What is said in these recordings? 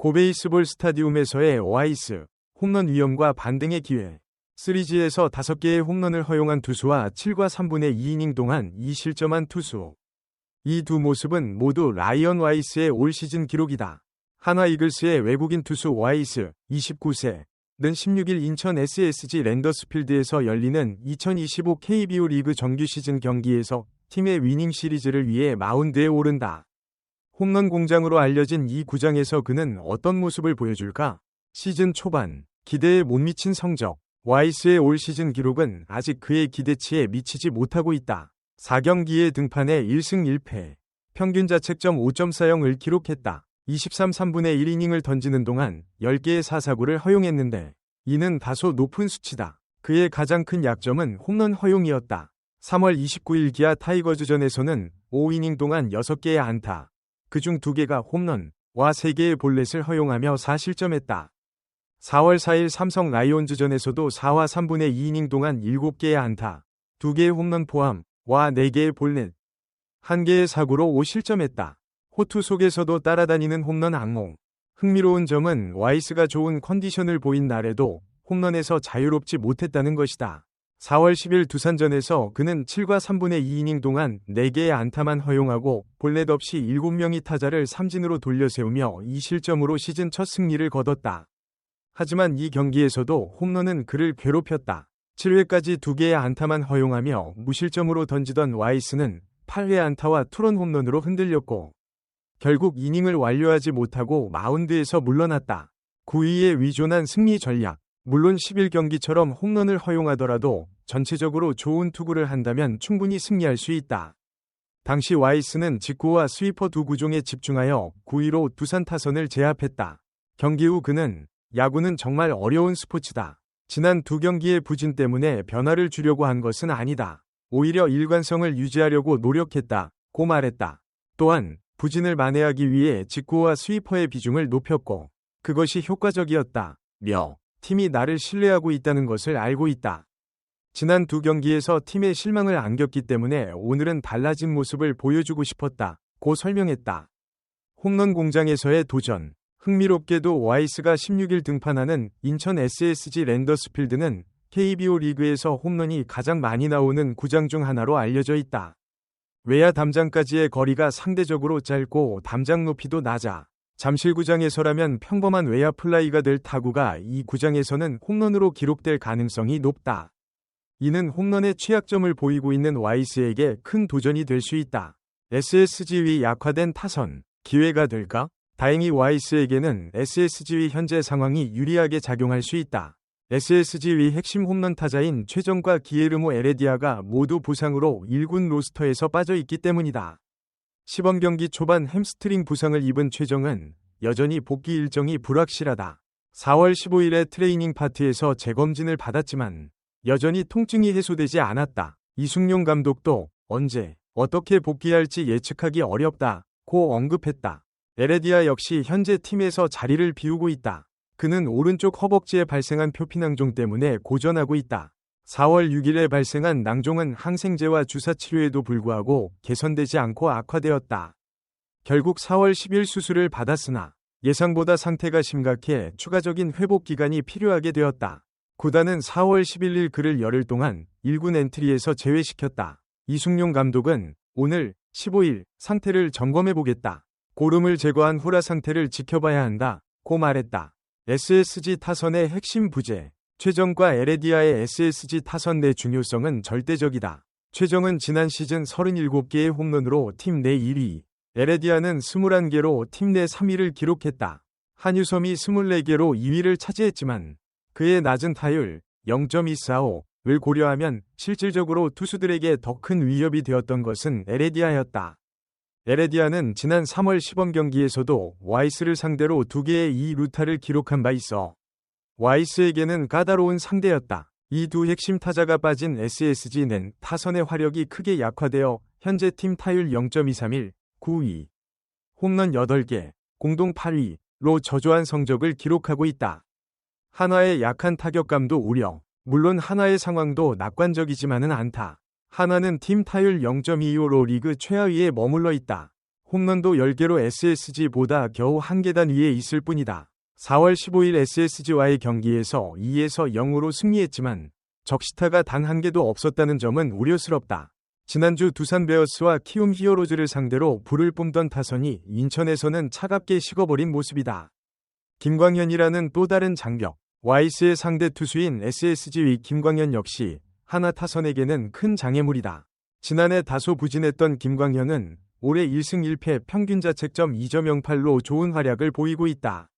고베이스볼 스타디움에서의 와이스, 홈런 위험과 반등의 기회. 시리즈에서 5개의 홈런을 허용한 투수와 7과 3분의 2이닝 동안 2실점한 투수. 이 두 모습은 모두 라이언 와이스의 올 시즌 기록이다. 한화 이글스의 외국인 투수 와이스, 29세, 는 16일 인천 SSG 랜더스필드에서 열리는 2025 KBO 리그 정규 시즌 경기에서 팀의 위닝 시리즈를 위해 마운드에 오른다. 홈런 공장으로 알려진 이 구장에서 그는 어떤 모습을 보여줄까? 시즌 초반, 기대에 못 미친 성적, 와이스의 올 시즌 기록은 아직 그의 기대치에 미치지 못하고 있다. 4경기에 등판해 1승 1패, 평균 자책점 5.40을 기록했다. 23 3분의 1이닝을 던지는 동안 10개의 사사구를 허용했는데 이는 다소 높은 수치다. 그의 가장 큰 약점은 홈런 허용이었다. 3월 29일 기아 타이거즈전에서는 5이닝 동안 6개의 안타, 그중 2개가 홈런와 3개의 볼넷을 허용하며 4실점했다. 4월 4일 삼성 라이온즈전에서도 4와 3분의 2이닝 동안 7개의 안타, 2개의 홈런 포함 와 4개의 볼넷, 1개의 사구로 5실점했다. 호투 속에서도 따라다니는 홈런 악몽. 흥미로운 점은 와이스가 좋은 컨디션을 보인 날에도 홈런에서 자유롭지 못했다는 것이다. 4월 10일 두산전에서 그는 7과 3분의 2이닝 동안 4개의 안타만 허용하고 볼넷 없이 7명이 타자를 삼진으로 돌려세우며 2실점으로 시즌 첫 승리를 거뒀다. 하지만 이 경기에서도 홈런은 그를 괴롭혔다. 7회까지 2개의 안타만 허용하며 무실점으로 던지던 와이스는 8회 안타와 투런 홈런으로 흔들렸고 결국 이닝을 완료하지 못하고 마운드에서 물러났다. 9위에 위존한 승리 전략. 물론 11경기처럼 홈런을 허용하더라도 전체적으로 좋은 투구를 한다면 충분히 승리할 수 있다. 당시 와이스는 직구와 스위퍼 두 구종에 집중하여 9위로 두산 타선을 제압했다. 경기 후 그는 야구는 정말 어려운 스포츠다. 지난 두 경기의 부진 때문에 변화를 주려고 한 것은 아니다. 오히려 일관성을 유지하려고 노력했다. 고 말했다. 또한 부진을 만회하기 위해 직구와 스위퍼의 비중을 높였고 그것이 효과적이었다. 며 팀이 나를 신뢰하고 있다는 것을 알고 있다. 지난 두 경기에서 팀의 실망을 안겼기 때문에 오늘은 달라진 모습을 보여주고 싶었다. 고 설명했다. 홈런 공장에서의 도전. 흥미롭게도 와이스가 16일 등판하는 인천 SSG 랜더스필드는 KBO 리그에서 홈런이 가장 많이 나오는 구장 중 하나로 알려져 있다. 외야 담장까지의 거리가 상대적으로 짧고 담장 높이도 낮아 잠실구장에서라면 평범한 외야 플라이가 될 타구가 이 구장에서는 홈런으로 기록될 가능성이 높다. 이는 홈런의 취약점을 보이고 있는 와이스에게 큰 도전이 될 수 있다. SSG위 약화된 타선, 기회가 될까? 다행히 와이스에게는 SSG위 현재 상황이 유리하게 작용할 수 있다. SSG의 핵심 홈런 타자인 최정과 기에르모 에레디아가 모두 부상으로 1군 로스터에서 빠져 있기 때문이다. 시범 경기 초반 햄스트링 부상을 입은 최정은 여전히 복귀 일정이 불확실하다. 4월 15일에 트레이닝 파트에서 재검진을 받았지만 여전히 통증이 해소되지 않았다. 이승용 감독도 언제 어떻게 복귀할지 예측하기 어렵다. 고 언급했다. 에레디아 역시 현재 팀에서 자리를 비우고 있다. 그는 오른쪽 허벅지에 발생한 표피낭종 때문에 고전하고 있다. 4월 6일에 발생한 낭종은 항생제와 주사 치료에도 불구하고 개선되지 않고 악화되었다. 결국 4월 10일 수술을 받았으나 예상보다 상태가 심각해 추가적인 회복 기간이 필요하게 되었다. 구단은 4월 11일 그를 열흘 동안 1군 엔트리에서 제외시켰다. 이승용 감독은 오늘 15일 상태를 점검해 보겠다. 고름을 제거한 후라 상태를 지켜봐야 한다. 고 말했다. SSG 타선의 핵심 부재, 최정과 에레디아의 SSG 타선 내 중요성은 절대적이다. 최정은 지난 시즌 37개의 홈런으로 팀 내 1위, 에레디아는 21개로 팀 내 3위를 기록했다. 한유섬이 24개로 2위를 차지했지만 그의 낮은 타율 0.245를 고려하면 실질적으로 투수들에게 더 큰 위협이 되었던 것은 에레디아였다. 에레디아는 지난 3월 시범 경기에서도 와이스를 상대로 두 개의 2루타를 기록한 바 있어 와이스에게는 까다로운 상대였다. 이 두 핵심 타자가 빠진 SSG는 타선의 화력이 크게 약화되어 현재 팀 타율 0.231, 9위, 홈런 8개, 공동 8위로 저조한 성적을 기록하고 있다. 한화의 약한 타격감도 우려. 물론 한화의 상황도 낙관적이지만은 않다. 하나는 팀 타율 0.25로 리그 최하위에 머물러 있다. 홈런도 10개로 SSG보다 겨우 한 계단 위에 있을 뿐이다. 4월 15일 SSG와의 경기에서 2에서 0으로 승리했지만 적시타가 단 한 개도 없었다는 점은 우려스럽다. 지난주 두산 베어스와 키움 히어로즈를 상대로 불을 뿜던 타선이 인천에서는 차갑게 식어버린 모습이다. 김광현이라는 또 다른 장벽, 와이스의 상대 투수인 SSG의 김광현 역시 하나 타선에게는 큰 장애물이다. 지난해 다소 부진했던 김광현은 올해 1승 1패 평균 자책점 2.08로 좋은 활약을 보이고 있다.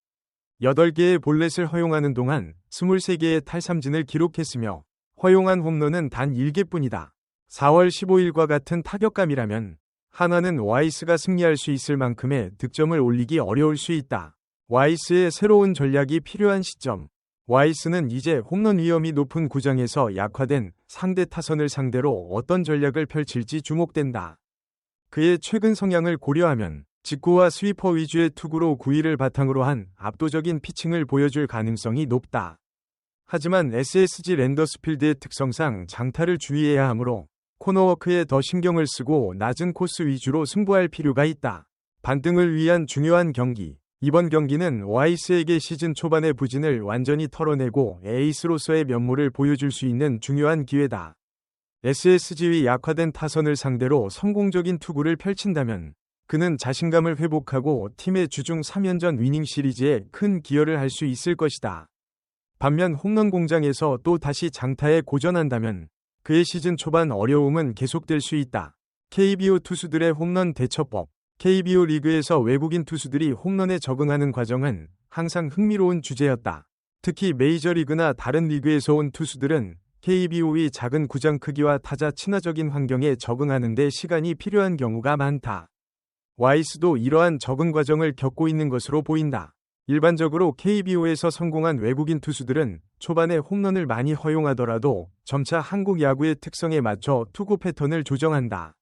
8개의 볼넷을 허용하는 동안 23개의 탈삼진을 기록했으며 허용한 홈런은 단 1개뿐이다. 4월 15일과 같은 타격감이라면 하나는 와이스가 승리할 수 있을 만큼의 득점을 올리기 어려울 수 있다. 와이스의 새로운 전략이 필요한 시점. 와이스는 이제 홈런 위험이 높은 구장에서 약화된 상대 타선을 상대로 어떤 전략을 펼칠지 주목된다. 그의 최근 성향을 고려하면 직구와 스위퍼 위주의 투구로 9위를 바탕으로 한 압도적인 피칭을 보여줄 가능성이 높다. 하지만 SSG 랜더스필드의 특성상 장타를 주의해야 하므로 코너워크에 더 신경을 쓰고 낮은 코스 위주로 승부할 필요가 있다. 반등을 위한 중요한 경기. 이번 경기는 와이스에게 시즌 초반의 부진을 완전히 털어내고 에이스로서의 면모를 보여줄 수 있는 중요한 기회다. SSG의 약화된 타선을 상대로 성공적인 투구를 펼친다면 그는 자신감을 회복하고 팀의 주중 3연전 위닝 시리즈에 큰 기여를 할 수 있을 것이다. 반면 홈런 공장에서 또 다시 장타에 고전한다면 그의 시즌 초반 어려움은 계속될 수 있다. KBO 투수들의 홈런 대처법 KBO 리그에서 외국인 투수들이 홈런에 적응하는 과정은 항상 흥미로운 주제였다. 특히 메이저리그나 다른 리그에서 온 투수들은 KBO의 작은 구장 크기와 타자 친화적인 환경에 적응하는 데 시간이 필요한 경우가 많다. 와이스도 이러한 적응 과정을 겪고 있는 것으로 보인다. 일반적으로 KBO에서 성공한 외국인 투수들은 초반에 홈런을 많이 허용하더라도 점차 한국 야구의 특성에 맞춰 투구 패턴을 조정한다.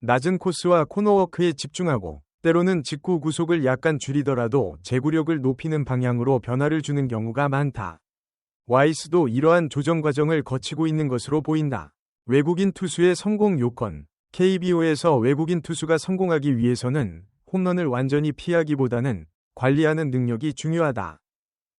낮은 코스와 코너워크에 집중하고 때로는 직구 구속을 약간 줄이더라도 제구력을 높이는 방향으로 변화를 주는 경우가 많다. 와이스도 이러한 조정 과정을 거치고 있는 것으로 보인다. 외국인 투수의 성공 요건 KBO에서 외국인 투수가 성공하기 위해서는 홈런을 완전히 피하기보다는 관리하는 능력이 중요하다.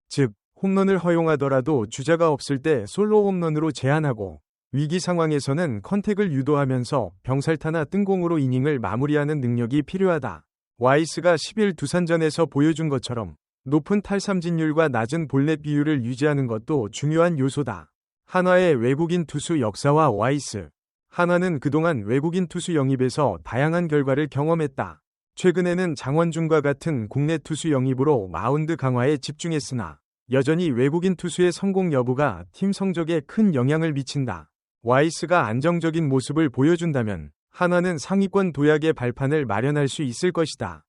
즉, 홈런을 허용하더라도 주자가 없을 때 솔로 홈런으로 제한하고 위기 상황에서는 컨택을 유도하면서 병살타나 뜬공으로 이닝을 마무리하는 능력이 필요하다. 와이스가 10일 두산전에서 보여준 것처럼 높은 탈삼진율과 낮은 볼넷 비율을 유지하는 것도 중요한 요소다. 한화의 외국인 투수 역사와 와이스. 한화는 그동안 외국인 투수 영입에서 다양한 결과를 경험했다. 최근에는 장원준과 같은 국내 투수 영입으로 마운드 강화에 집중했으나 여전히 외국인 투수의 성공 여부가 팀 성적에 큰 영향을 미친다. 와이스가 안정적인 모습을 보여준다면 하나는 상위권 도약의 발판을 마련할 수 있을 것이다.